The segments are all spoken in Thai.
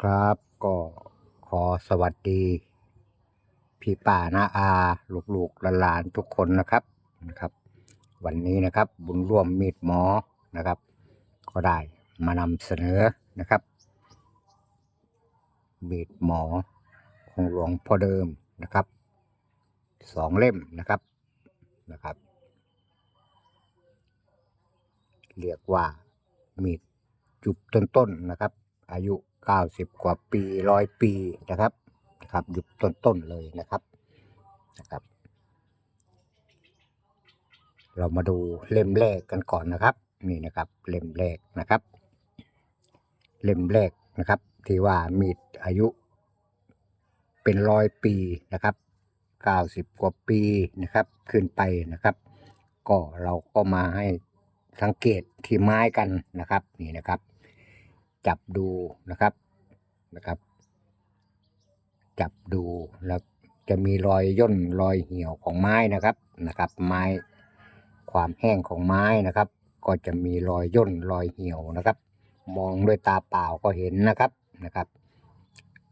ครับก็ขอสวัสดี พี่ป่านาอาลูกๆหลานๆทุกคนนะครับนะครับ วันนี้นะครับบุญร่วมมีดหมอนะครับ ก็ได้มานำเสนอนะครับ มีดหมอของหลวงพ่อเดิมนะครับสองเล่มนะครับนะครับ เรียกว่ามีดจุบต้นๆนะครับ อายุ 90กว่าปีร้อยปีนะครับนะครับยุบต้นๆเลยนะครับนะครับ เรามาดูเล่มแรกกันก่อนนะครับ นี่นะครับ เล่มแรกนะครับ เล่มแรกนะครับ ที่ว่ามีอายุเป็นร้อยปีนะครับ90กว่าปีนะครับ ขึ้นไปนะครับ ก็เราก็มาให้สังเกตที่ไม้กันนะครับ นี่นะครับ จับดูนะครับนะครับ จับดูแล้วจะมีรอยย่นรอยเหี่ยวของไม้นะครับนะครับ ไม้ความแห้งของไม้นะครับ ก็จะมีรอยย่นรอยเหี่ยวนะครับ มองด้วยตาเปล่าก็เห็นนะครับนะครับ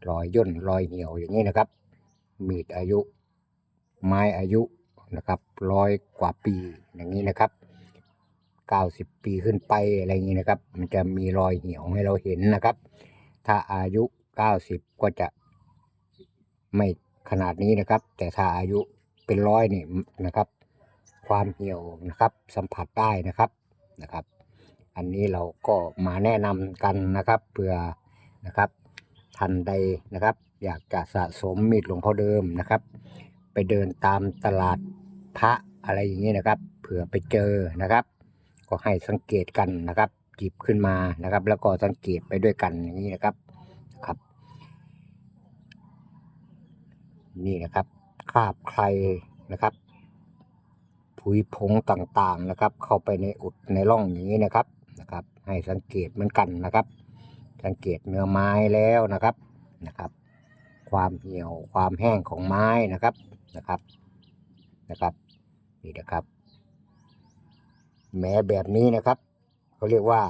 รอยย่นรอยเหี่ยวอย่างนี้นะครับ มีดอายุ ไม้อายุนะครับร้อยกว่าปีอย่างนี้นะครับ 90ปีขึ้นไปอะไรอย่างนี้นะครับ มันจะมีรอยเหี่ยวให้เราเห็นนะครับ ถ้าอายุ90ก็จะไม่ขนาดนี้นะครับ แต่ถ้าอายุเป็นร้อยนี่นะครับ ความเหี่ยวนะครับ สัมผัสได้นะครับนะครับ อันนี้เราก็มาแนะนำกันนะครับเผื่อนะครับท่านใดนะครับ อยากจะสะสมมีดหลวงพ่อเดิมนะครับ ไปเดินตามตลาดพระอะไรอย่างนี้นะครับ เผื่อไปเจอนะครับ ก็ให้สังเกตกันนะครับจิบขึ้นมานะครับ แล้วก็สังเกตไปด้วยกันอย่างนี้นะครับครับ นี่นะครับคราบใครนะครับผุยผงต่างๆนะครับ เข้าไปในอุดในร่องอย่างนี้นะครับนะครับ ให้สังเกตเหมือนกันนะครับ สังเกตเนื้อไม้แล้วนะครับนะครับ ความเหี่ยวความแห้งของไม้นะครับนะครับนะครับนี่นะครับ แม้แบบนี้นะครับเขาเรียกว่า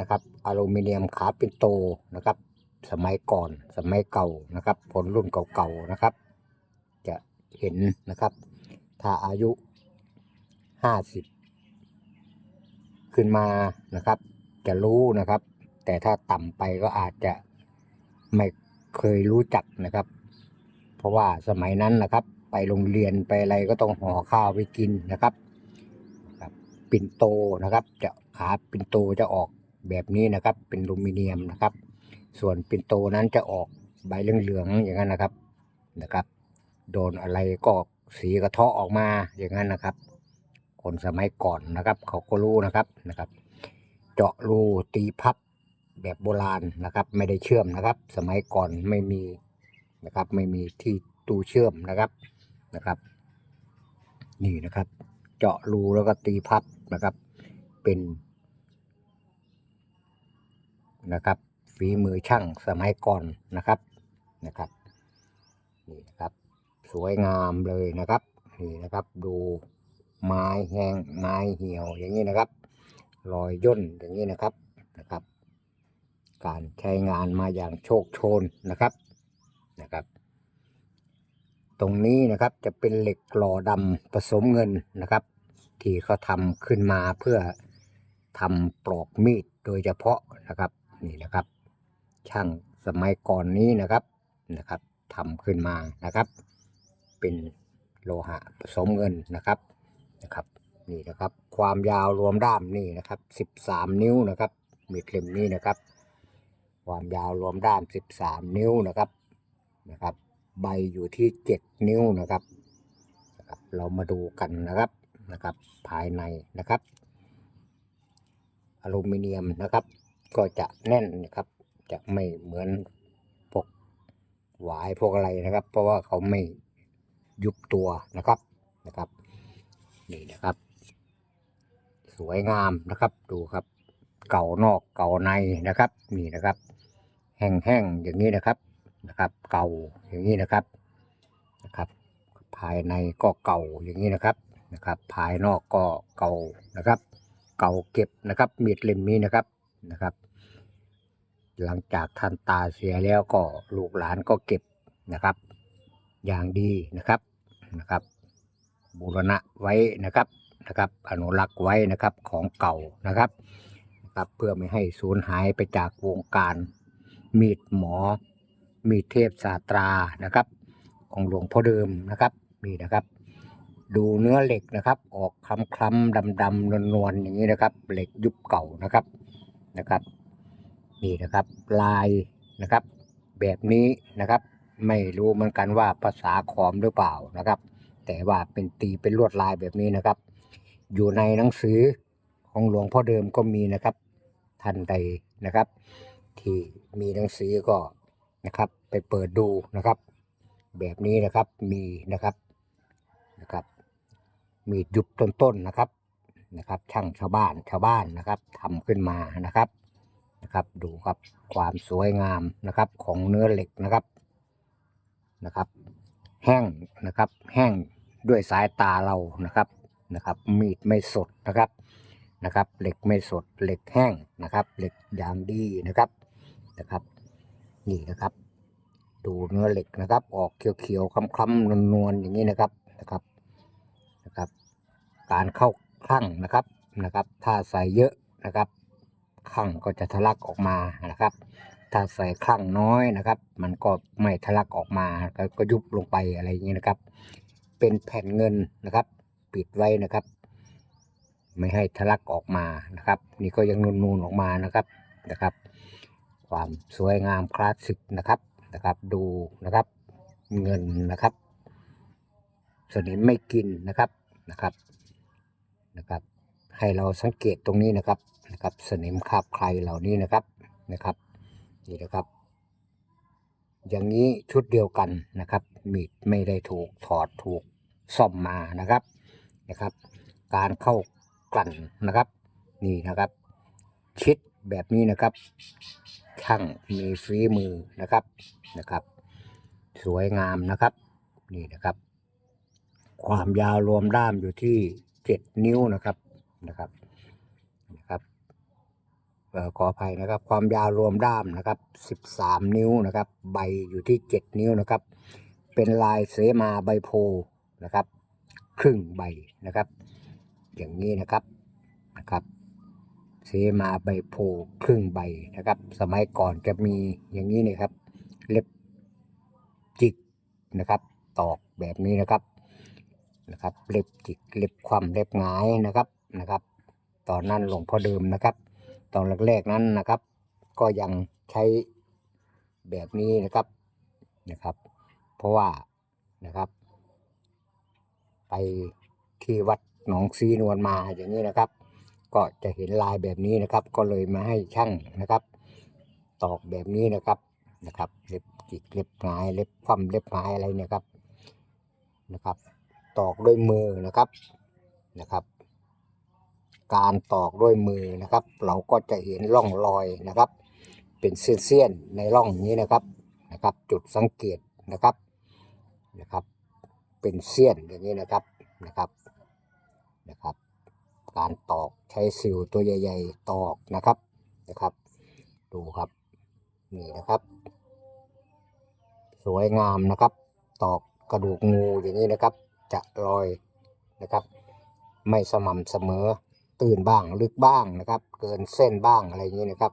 นะครับอลูมิเนียมขาเปินโตนะครับ สมัยก่อนสมัยเก่านะครับผลรุ่นเก่าๆนะครับ จะเห็นนะครับ ถ้าอายุห้าสิบขึ้นมานะครับ จะรู้นะครับ แต่ถ้าต่ำไปก็อาจจะไม่เคยรู้จักนะครับ เพราะว่าสมัยนั้นนะครับ ไปโรงเรียนไปอะไรก็ต้องห่อข้าวไปกินนะครับ ปิ่นโตนะครับ จะขาปิ่นโตจะออกแบบนี้นะครับ เป็นลูมิเนียมนะครับ ส่วนปิ่นโตนั้นจะออกใบเหลืองๆอย่างนั้นนะครับนะครับ โดนอะไรก็สีกระเทาะออกมาอย่างนั้นนะครับ คนสมัยก่อนนะครับ เขาก็รู้นะครับนะครับ เจาะรูตีพับแบบโบราณนะครับ ไม่ได้เชื่อมนะครับ สมัยก่อนไม่มีนะครับ ไม่มีที่ตู้เชื่อมนะครับนะครับ นี่นะครับ เจาะรูแล้วก็ตีพับ นะครับ เป็นนะครับฝีมือช่างสมัยก่อนนะครับนะครับนี่นะครับ สวยงามเลยนะครับนี่นะครับดูไม้แห้งไม้เหี่ยวอย่างนี้นะครับ รอยย่นอย่างนี้นะครับนะครับ การใช้งานมาอย่างโชคโชนนะครับนะครับ ตรงนี้นะครับจะเป็นเหล็กหล่อดำผสมเงินนะครับ ที่เขาทำขึ้นมาเพื่อทำปลอกมีดโดยเฉพาะนะครับนี่นะครับ ช่างสมัยก่อนนี้นะครับนะครับทำขึ้นมานะครับ เป็นโลหะผสมเงินนะครับนะครับนี่นะครับ ความยาวรวมด้ามนี่นะครับ 13 นิ้วนะครับ มีดเล่มนี้นะครับ ความยาวรวมด้าม 13 นิ้วนะครับนะครับ ใบอยู่ที่ 7 นิ้วนะครับนะครับเรามาดูกันนะครับ นะครับ ภายในนะครับ อลูมิเนียมนะครับ ก็จะแน่นนะครับ จะไม่เหมือนพวกหวายพวกอะไรนะครับ เพราะว่าเขาไม่ยุบตัวนะครับนะครับ นี่นะครับ สวยงามนะครับดูครับ เก่านอกเก่าในนะครับ นี่นะครับ แห้งๆอย่างนี้นะครับนะครับ เก่าอย่างนี้นะครับนะครับ ภายในก็เก่าอย่างนี้นะครับ นะครับ ภายนอกก็เก่านะครับ เก่าเก็บนะครับ มีดเล่มนี้นะครับนะครับ หลังจากท่านตาเสียแล้วก็ลูกหลานก็เก็บนะครับ อย่างดีนะครับนะครับ บูรณะไว้นะครับนะครับ อนุรักษ์ไว้นะครับของเก่านะครับนะครับ เพื่อไม่ให้สูญหายไปจากวงการมีดหมอ มีดเทพศาสตรานะครับ ของหลวงพ่อเดิมนะครับนี่นะครับ ดูเนื้อเหล็กนะครับ ออกคล้ำคล้ำดำดำนวลนวลๆอย่างนี้นะครับ เหล็กยุบเก่านะครับนะครับ นี่นะครับ ลายนะครับ แบบนี้นะครับ ไม่รู้เหมือนกันว่าภาษาขอมหรือเปล่านะครับ แต่ว่าเป็นตีเป็นลวดลายแบบนี้นะครับ อยู่ในหนังสือของหลวงพ่อเดิมก็มีนะครับท่านใดนะครับ ที่มีหนังสือก็นะครับ ไปเปิดดูนะครับ แบบนี้นะครับมีนะครับนะครับ มีดยุบต้นๆนะครับนะครับ ช่างชาวบ้านชาวบ้านนะครับทำขึ้นมานะครับนะครับ ดูครับความสวยงามนะครับของเนื้อเหล็กนะครับนะครับ แห้งนะครับ แห้งด้วยสายตาเรานะครับนะครับ มีดไม่สดนะครับนะครับ เหล็กไม่สดเหล็กแห้งนะครับ เหล็กอย่างดีนะครับนะครับ นี่นะครับ ดูเนื้อเหล็กนะครับ ออกเขียวๆคล้ำๆนวลๆอย่างนี้นะครับนะครับ นะครับ การเข้าคลั่งนะครับนะครับ ถ้าใส่เยอะนะครับคลั่งก็จะทะลักออกมานะครับ ถ้าใส่คลั่งน้อยนะครับ มันก็ไม่ทะลักออกมาก็ก็ยุบลงไปอะไรอย่างนี้นะครับ เป็นแผ่นเงินนะครับ ปิดไว้นะครับ ไม่ให้ทะลักออกมานะครับ นี่ก็ยังนูนๆออกมานะครับนะครับ ความสวยงามคลาสสิกนะครับนะครับ ดูนะครับ เงินนะครับ สนิมไม่กินนะครับนะครับนะครับ ให้เราสังเกตตรงนี้นะครับนะครับ สนิมคาบใครเหล่านี้นะครับนะครับนี่นะครับ อย่างนี้ชุดเดียวกันนะครับ มีดไม่ได้ถูกถอดถูกซ่อมมานะครับนะครับ การเข้ากลั่นนะครับ นี่นะครับ ชิดแบบนี้นะครับช่างมีฝีมือนะครับนะครับ สวยงามนะครับ นี่นะครับ ความยาวรวมด้ามอยู่ที่เจ็ดนิ้วนะครับนะครับนะครับขออภัยนะครับ ความยาวรวมด้ามนะครับสิบสามนิ้วนะครับ ใบอยู่ที่เจ็ดนิ้วนะครับ เป็นลายเสมาใบโพนะครับ ครึ่งใบนะครับ อย่างนี้นะครับนะครับเสมาใบโพครึ่งใบนะครับ สมัยก่อนจะมีอย่างนี้นะครับ เล็บจิกนะครับ ตอกแบบนี้นะครับ นะครับเล็บจิกเล็บคว่ำเล็บหงายนะครับนะครับ ตอนนั้นหลวงพ่อเดิมนะครับ ตอนแรกๆนั้นนะครับ ก็ยังใช้แบบนี้นะครับนะครับ เพราะว่านะครับ ไปที่วัดหนองซีนวลมาอย่างนี้นะครับ ก็จะเห็นลายแบบนี้นะครับ ก็เลยมาให้ช่างนะครับ ตอกแบบนี้นะครับนะครับเล็บจิกเล็บหงายเล็บคว่ำเล็บหงายอะไรเนี่ยครับนะครับ ตอกด้วยมือนะครับนะครับ การตอกด้วยมือนะครับ เราก็จะเห็นร่องรอยนะครับ เป็นเส้นๆในร่องนี้นะครับนะครับ จุดสังเกตนะครับนะครับ เป็นเสี้ยนอย่างนี้นะครับนะครับนะครับ การตอกใช้สิวตัวใหญ่ ๆ ตอกนะครับนะครับ ดูครับนี่นะครับ สวยงามนะครับ ตอกกระดูกงูอย่างนี้นะครับ จะลอยนะครับ ไม่สม่ำเสมอตื่นบ้างลึกบ้างนะครับ เกินเส้นบ้างอะไรอย่างนี้นะครับ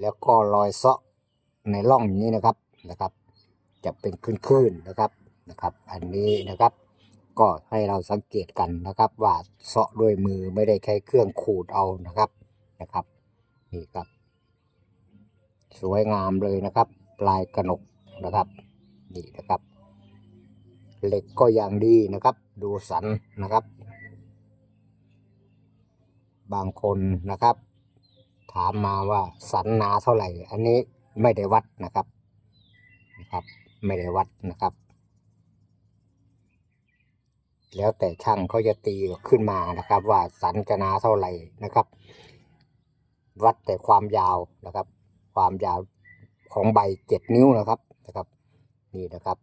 แล้วก็รอยเซาะในร่องนี้นะครับนะครับ จะเป็นคลื่นๆนะครับนะครับ อันนี้นะครับก็ให้เราสังเกตกันนะครับว่าเซาะด้วยมือไม่ได้ใช้เครื่องขูดเอานะครับนะครับนี่ครับ สวยงามเลยนะครับลายกระหนกนะครับนี่นะครับ เหล็กก็อย่างดีนะครับ ดูสันนะครับ บางคนนะครับ ถามมาว่าสันหนาเท่าไหร่ อันนี้ไม่ได้วัดนะครับนะครับ ไม่ได้วัดนะครับ แล้วแต่ช่างเขาจะตีขึ้นมานะครับ ว่าสันจะหนาเท่าไหร่นะครับ วัดแต่ความยาวนะครับ ความยาวของใบเจ็ดนิ้วนะครับนะครับ นี่นะครับ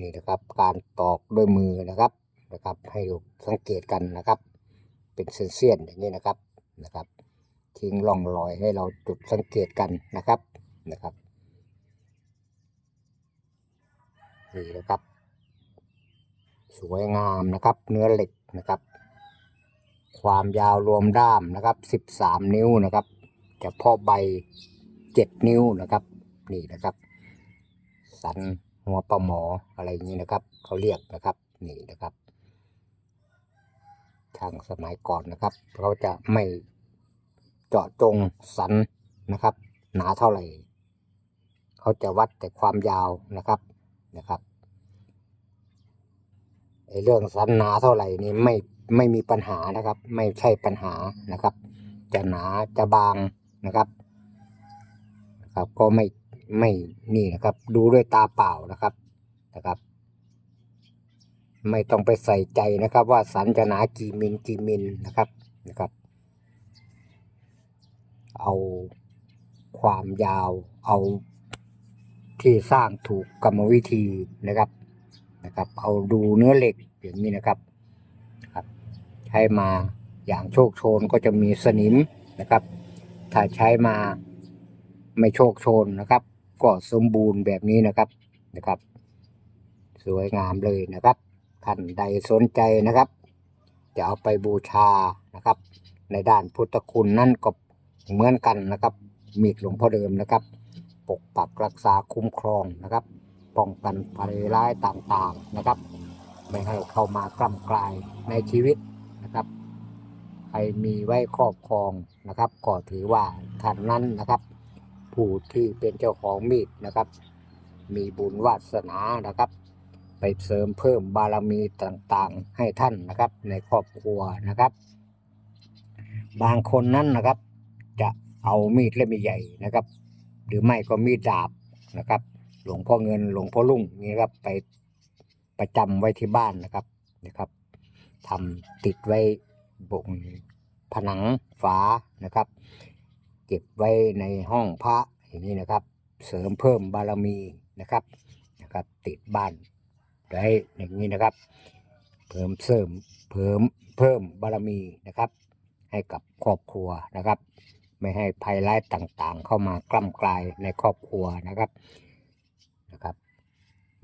นี่นะครับ การตอกด้วยมือนะครับนะครับ ให้ดูสังเกตกันนะครับ เป็นเส้นๆอย่างนี้นะครับนะครับ ทิ้งร่องรอยให้เราจุดสังเกตกันนะครับนะครับนี่นะครับ สวยงามนะครับ เนื้อเหล็กนะครับ ความยาวรวมด้ามนะครับ 13 นิ้วนะครับเฉพาะใบ 7 นิ้วนะครับ นี่นะครับ สัน หัวปลาหมออะไรอย่างนี้นะครับ เขาเรียกนะครับนี่นะครับทางสมัยก่อนนะครับเขาจะไม่เจาะจงสันนะครับ หนาเท่าไหร่เขาจะวัดแต่ความยาวนะครับนะครับไอ้เรื่องสันหนาเท่าไหร่นี่ไม่ไม่มีปัญหานะครับ ไม่ใช่ปัญหานะครับ จะหนาจะบางนะครับนะครับ ก็ไม่ ไม่นี่นะครับ ดูด้วยตาเปล่านะครับนะครับ ไม่ต้องไปใส่ใจนะครับ ว่าสันจะหนากี่มิลกี่มิลนะครับนะครับ เอาความยาวเอาที่สร้างถูกกรรมวิธีนะครับนะครับ เอาดูเนื้อเหล็กอย่างนี้นะครับครับ ใช้มาอย่างโชคโชนก็จะมีสนิมนะครับ ถ้าใช้มาไม่โชคโชนนะครับ ก็สมบูรณ์แบบนี้นะครับนะครับ สวยงามเลยนะครับท่านใดสนใจนะครับ จะเอาไปบูชานะครับ ในด้านพุทธคุณนั่นก็เหมือนกันนะครับ มีหลวงพ่อเดิมนะครับ ปกปักรักษาคุ้มครองนะครับ ป้องกันภัยร้ายต่างๆนะครับ ไม่ให้เข้ามากล้ำกลายในชีวิตนะครับใครมีไว้ครอบครองนะครับ ก็ถือว่าท่านนั้นนะครับ ผู้ที่เป็นเจ้าของมีดนะครับ มีบุญวาสนานะครับ ไปเสริมเพิ่มบารมีต่างๆ ให้ท่านนะครับ ในครอบครัวนะครับ บางคนนั้นนะครับ จะเอามีดเล่มใหญ่นะครับ หรือไม่ก็มีดดาบนะครับ หลวงพ่อเงินหลวงพ่อลุ่งนี่ครับไปประจำไว้ที่บ้านนะครับนะครับทำติดไว้บนผนังฝานะครับ เก็บไว้ในห้องพระอย่างนี้นะครับ เสริมเพิ่มบารมีนะครับนะครับ ติดบ้านไว้อย่างนี้นะครับ เพิ่มเสริมเพิ่มเพิ่มบารมีนะครับ ให้กับครอบครัวนะครับ ไม่ให้ภัยร้ายต่างๆ เข้ามากล้ำกลายในครอบครัวนะครับนะครับ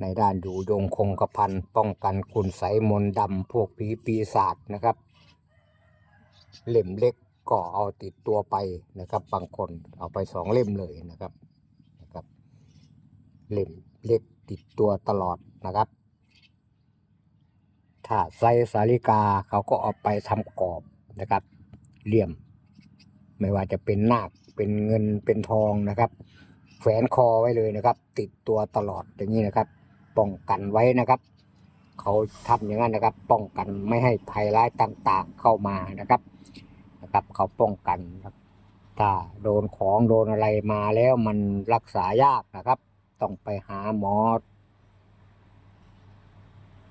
ในด้านอยู่ยงคงกระพันป้องกันคุณไสยมนดำพวกผีปีศาจนะครับ เหล่มเล็ก ก็เอาติดตัวไปนะครับ บางคนเอาไปสองเล่มเลยนะครับนะครับ เล่มเล็กติดตัวตลอดนะครับ ถ้าไซสาลิกาเขาก็เอาไปทำกรอบนะครับเหลี่ยม ไม่ว่าจะเป็นนาคเป็นเงินเป็นทองนะครับ แขวนคอไว้เลยนะครับ ติดตัวตลอดอย่างนี้นะครับ ป้องกันไว้นะครับ เขาทำอย่างนั้นนะครับ ป้องกันไม่ให้ภัยร้ายต่าง ๆเข้ามานะครับ ครับเขาป้องกันครับ ถ้าโดนของโดนอะไรมาแล้วมันรักษายากนะครับ ต้องไปหาหมอ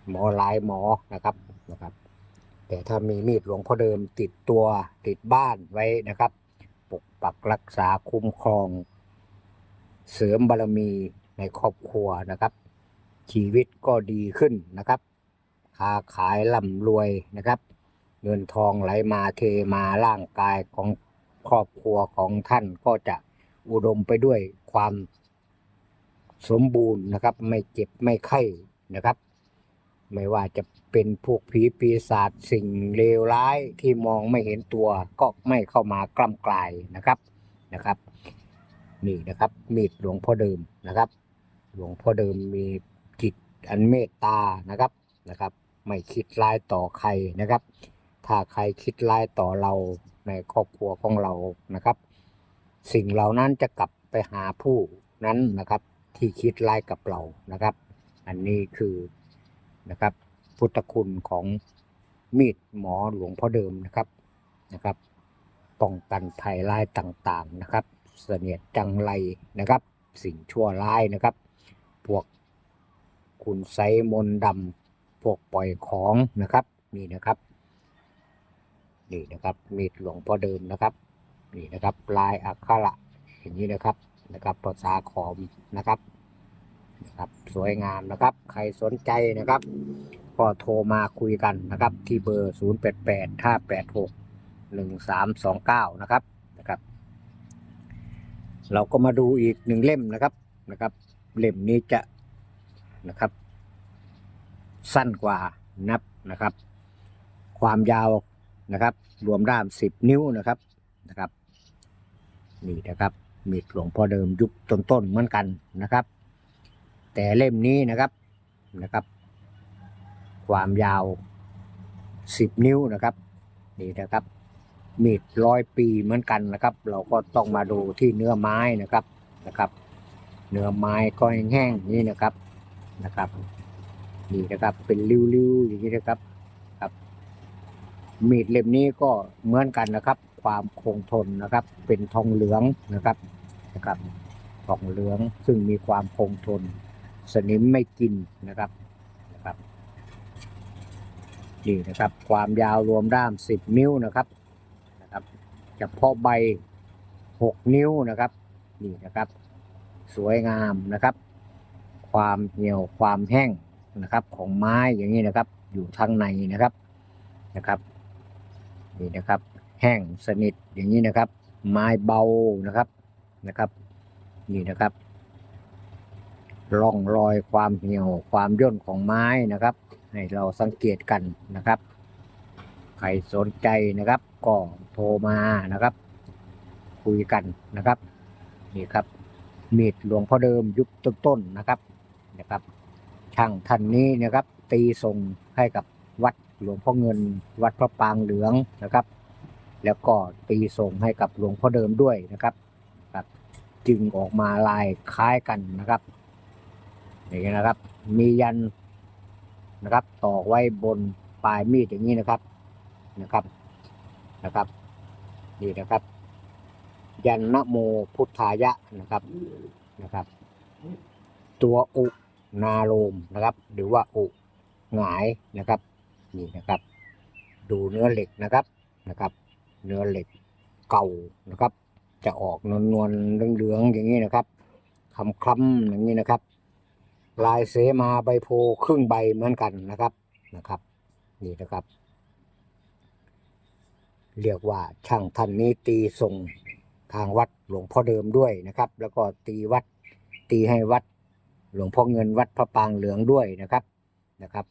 หมอหลายหมอนะครับนะครับ แต่ถ้ามีมีดหลวงพ่อเดิมติดตัวติดบ้านไว้นะครับ ปกปักรักษาคุ้มครอง เสริมบารมีในครอบครัวนะครับ ชีวิตก็ดีขึ้นนะครับ ค้าขายร่ำรวยนะครับ เงินทองไหลมาเทมาร่างกายของครอบครัวของท่านก็จะอุดมไปด้วยความสมบูรณ์นะครับ ไม่เจ็บไม่ไข้นะครับ ไม่ว่าจะเป็นพวกผีปีศาจสิ่งเลวร้ายที่มองไม่เห็นตัว ก็ไม่เข้ามากล้ำกลายนะครับนะครับ นี่นะครับมีดหลวงพ่อเดิมนะครับ หลวงพ่อเดิมมีจิตอันเมตตานะครับนะครับ ไม่คิดร้ายต่อใครนะครับ ถ้าใครคิดร้ายต่อเราในครอบครัวของเรานะครับ สิ่งเหล่านั้นจะกลับไปหาผู้นั้นนะครับ ที่คิดร้ายกับเรานะครับ อันนี้คือนะครับ พุทธคุณของมีดหมอหลวงพ่อเดิมนะครับนะครับ ป้องกันภัยร้ายต่างๆนะครับ เสนียดจังไรนะครับ สิ่งชั่วร้ายนะครับ พวกคุณไซมนดำพวกปล่อยของนะครับนี่นะครับ นี่นะครับมีดหลวงพ่อเดิมนะครับนี่นะครับลายอักขระอย่างนี้นะครับนะครับภาษาขอมนะครับนะครับ สวยงามนะครับ ใครสนใจนะครับ ก็โทรมาคุยกันนะครับ ที่เบอร์ 0 8 8 5 8 6 1 3 2 9 นะครับนะครับ เราก็มาดูอีกหนึ่งเล่มนะครับนะครับ เล่มนี้จะนะครับ สั้นกว่านับนะครับ ความยาว นะครับ รวมด้ามสิบนิ้วนะครับนะครับ นี่นะครับมีดหลวงพ่อเดิมยุคต้นๆเหมือนกันนะครับ แต่เล่มนี้นะครับนะครับ ความยาวสิบนิ้วนะครับ นี่นะครับมีดร้อยปีเหมือนกันนะครับ เราก็ต้องมาดูที่เนื้อไม้นะครับนะครับ เนื้อไม้ก็แห้งๆนี่นะครับนะครับ นี่นะครับเป็นริ้วๆอย่างนี้นะครับ มีดเล่มนี้ก็เหมือนกันนะครับ ความคงทนนะครับ เป็นทองเหลืองนะครับนะครับทองเหลืองซึ่งมีความคงทน สนิมไม่กินนะครับนะครับนี่นะครับ ความยาวรวมด้ามสิบนิ้วนะครับนะครับเฉพาะใบหกนิ้วนะครับนี่นะครับ สวยงามนะครับ ความเหี่ยวความแห้งนะครับ ของไม้อย่างนี้นะครับ อยู่ทางในนะครับนะครับ นี่นะครับ แห้งสนิทอย่างนี้นะครับ ไม้เบานะครับนะครับ นี่นะครับร่องรอยความเหี่ยวความย่นของไม้นะครับ ให้เราสังเกตกันนะครับ ใครสนใจนะครับ ก็โทรมานะครับ คุยกันนะครับ นี่ครับมีดหลวงพ่อเดิมยุคต้นๆนะครับนะครับ ช่างท่านนี้นะครับ ตีส่งให้กับวัด หลวงพ่อเงินวัดพระปางเหลืองนะครับ แล้วก็ตีส่งให้กับหลวงพ่อเดิมด้วยนะครับครับจึงออกมาลายคล้ายกันนะครับอย่างนี้นะครับ มียันนะครับตอกไว้บนปลายมีดอย่างนี้นะครับนะครับนะครับนี่นะครับ ยันนะโมพุทธายะนะครับนะครับ ตัวอุนาโลมนะครับ หรือว่าอุหงายนะครับ นี่นะครับ ดูเนื้อเหล็กนะครับนะครับ เนื้อเหล็กเก่านะครับ จะออกนวลๆเหลืองๆอย่างนี้นะครับคำคล้ำอย่างนี้นะครับ ลายเสมาใบโพครึ่งใบเหมือนกันนะครับนะครับ นี่นะครับ เรียกว่าช่างท่านนี้ตีส่งทางวัดหลวงพ่อเดิมด้วยนะครับ แล้วก็ตีวัดตีให้วัด หลวงพ่อเงินวัดพระปางเหลืองด้วยนะครับนะครับ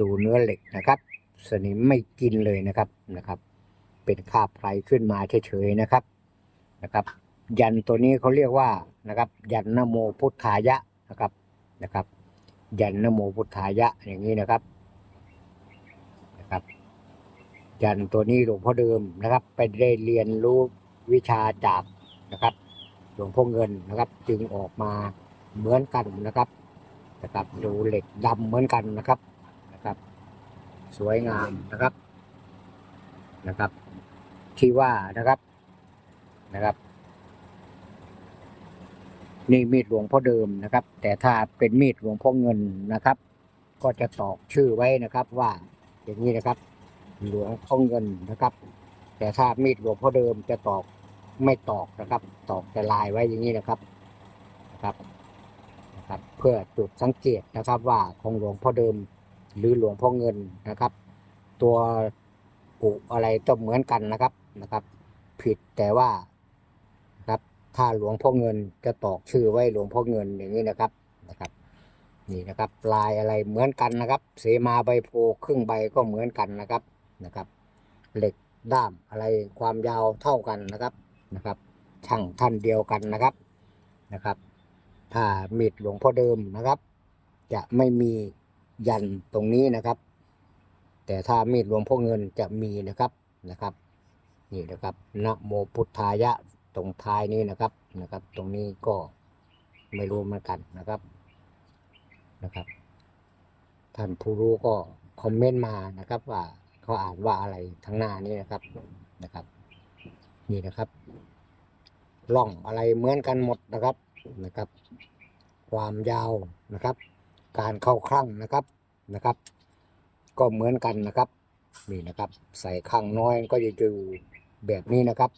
ดูเนื้อเหล็กนะครับ สนิมไม่กินเลยนะครับนะครับ เป็นคาบไพรขึ้นมาเฉยๆนะครับนะครับ ยันตัวนี้เขาเรียกว่านะครับ ยันนโมพุทธายะนะครับนะครับ ยันนโมพุทธายะอย่างนี้นะครับนะครับ ยันตัวนี้หลวงพ่อเดิมนะครับไปได้เรียนรู้วิชาจากนะครับหลวงพ่อเงินนะครับ จึงออกมาเหมือนกันนะครับนะครับ ดูเหล็กดำเหมือนกันนะครับ นะครับ สวยงามนะครับนะครับ ที่ว่านะครับนะครับ นี่มีดหลวงพ่อเดิมนะครับ แต่ถ้าเป็นมีดหลวงพ่อเงินนะครับ ก็จะตอกชื่อไว้นะครับ ว่าอย่างนี้นะครับ หลวงพ่อเงินนะครับ แต่ถ้ามีดหลวงพ่อเดิมจะตอกไม่ตอกนะครับ ตอกแต่ลายไว้อย่างนี้นะครับนะครับนะครับ เพื่อจุดสังเกตนะครับว่าของหลวงพ่อเดิม หรือหลวงพ่อเงินนะครับ ตัวปุอะไรต้องเหมือนกันนะครับนะครับ ผิดแต่ว่าครับถ้าหลวงพ่อเงินจะตอกชื่อไว้หลวงพ่อเงินอย่างนี้นะครับนะครับ นี่นะครับ ลายอะไรเหมือนกันนะครับ เสมาใบโพครึ่งใบก็เหมือนกันนะครับนะครับ เหล็กด้ามอะไรความยาวเท่ากันนะครับนะครับ ช่างท่านเดียวกันนะครับนะครับ ถ้ามีดหลวงพ่อเดิมนะครับ จะไม่มี ยันตรงนี้นะครับ แต่ถ้ามีดหลวงพ่อเงินจะมีนะครับนะครับนี่นะครับนะโมพุทธายะตรงท้ายนี้นะครับนะครับ ตรงนี้ก็ไม่รู้เหมือนกันนะครับนะครับ ท่านผู้รู้ก็คอมเมนต์มานะครับ ว่าเขาอ่านว่าอะไรทั้งหน้านี้นะครับนะครับ นี่นะครับร่องอะไรเหมือนกันหมดนะครับนะครับ ความยาวนะครับ การเข้าคลั่งนะครับนะครับ ก็เหมือนกันนะครับนี่นะครับ ใส่ข้างน้อยก็จะอยู่แบบนี้นะครับ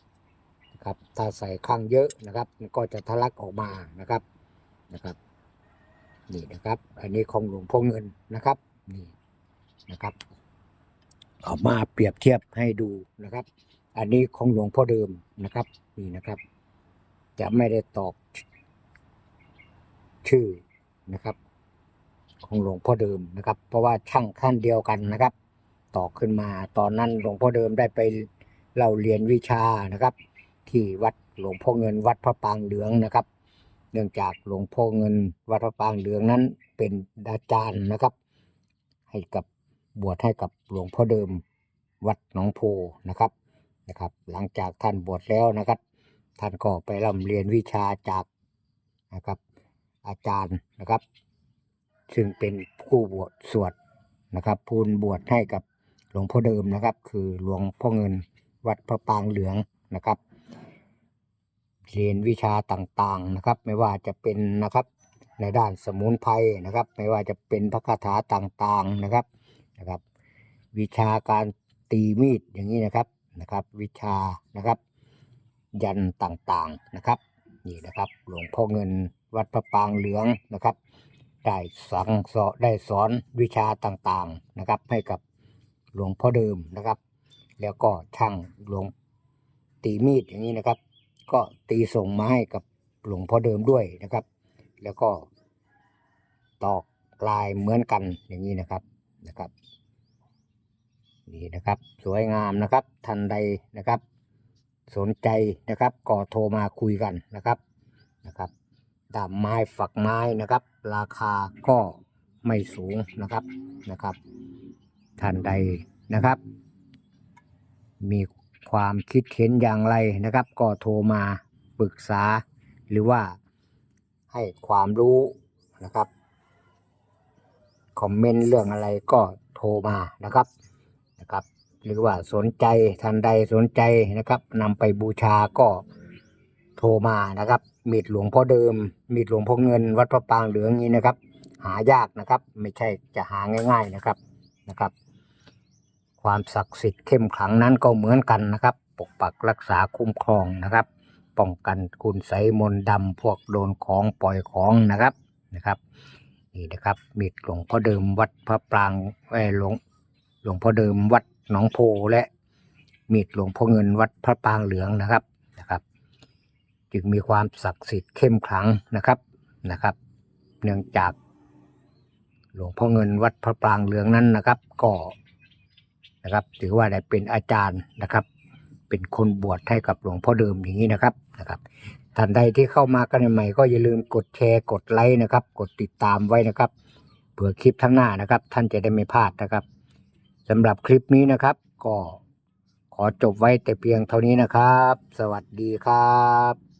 นะครับถ้าใส่ข้างเยอะนะครับก็จะทะลักออกมานะครับนะครับนี่นะครับ อันนี้ของหลวงพ่อเงินนะครับนี่นะครับเอามาเปรียบเทียบให้ดูนะครับ อันนี้ของหลวงพ่อเดิมนะครับนี่นะครับ จะไม่ได้ตอกชื่อนะครับ ของหลวงพ่อเดิมนะครับ เพราะว่าช่างขั้นเดียวกันนะครับตอกขึ้นมาตอนนั้นหลวงพ่อเดิมได้ไปเล่าเรียนวิชานะครับ ที่วัดหลวงพ่อเงินวัดพระปางเหลืองนะครับ เนื่องจากหลวงพ่อเงินวัดพระปางเหลืองนั้นเป็นอาจารย์นะครับ ให้กับบวชให้กับหลวงพ่อเดิมวัดหนองโพนะครับนะครับ หลังจากท่านบวชแล้วนะครับ ท่านก็ไปร่ำเรียนวิชาจากนะครับอาจารย์นะครับ ซึ่งเป็นผู้บวชสวดนะครับผู้บวชให้กับหลวงพ่อเดิมนะครับ คือหลวงพ่อเงินวัดพระปางเหลืองนะครับ เรียนวิชาต่างๆนะครับ ไม่ว่าจะเป็นนะครับในด้านสมุนไพรนะครับ ไม่ว่าจะเป็นพระคาถาต่างๆนะครับนะครับ วิชาการตีมีดอย่างนี้นะครับนะครับ วิชานะครับ ยันต่างๆนะครับนี่นะครับ หลวงพ่อเงินวัดพระปางเหลืองนะครับ ได้สั่งสอนได้สอนวิชาต่างๆนะครับ ให้กับหลวงพ่อเดิมนะครับ แล้วก็ช่างหลวงตีมีดอย่างนี้นะครับ ก็ตีส่งมาให้กับหลวงพ่อเดิมด้วยนะครับ แล้วก็ตอกลายเหมือนกันอย่างนี้นะครับนะครับนี่นะครับ สวยงามนะครับทันใดนะครับ สนใจนะครับก็โทรมาคุยกันนะครับนะครับดามไม้ฝักไม้นะครับ ราคาก็ไม่สูงนะครับนะครับท่านใดนะครับ มีความคิดเห็นอย่างไรนะครับ ก็โทรมาปรึกษา หรือว่าให้ความรู้นะครับคอมเมนต์เรื่องอะไรก็โทรมานะครับนะครับ หรือว่าสนใจท่านใดสนใจนะครับนำไปบูชาก็โทรมานะครับ มีดหลวงพ่อเดิม มีดหลวงพ่อเงิน วัดพระปางเหลืองนี้นะครับ หายากนะครับ ไม่ใช่จะหาง่าย ๆนะครับนะครับ ความศักดิ์สิทธิ์เข้มขลังนั้นก็เหมือนกันนะครับ ปกปักรักษาคุ้มครองนะครับ ป้องกันคุณไสยมนต์ดำพวกโดนของปล่อยของนะครับนะครับนี่นะครับมีดหลวงพ่อเดิมวัดพระปรางเออหลวงหลวงพ่อเดิมวัดหนองโพและมีดหลวงพ่อเงินวัดพระปรางเหลืองนะครับ จึงมีความศักดิ์สิทธิ์เข้มขลังนะครับนะครับ เนื่องจาก หลวงพ่อเงินวัดพระปรางเหลืองนั้นนะครับ ก็นะครับถือว่าได้เป็นอาจารย์นะครับ เป็นคนบวชให้กับหลวงพ่อเดิมอย่างนี้นะครับนะครับท่านใดที่เข้ามากันใหม่ก็อย่าลืมกดแชร์กดไลค์นะครับ กดติดตามไว้นะครับเผื่อคลิปทั้งหน้านะครับ ท่านจะได้ไม่พลาดนะครับสำหรับคลิปนี้นะครับ ก็ขอจบไว้แต่เพียงเท่านี้นะครับ สวัสดีครับ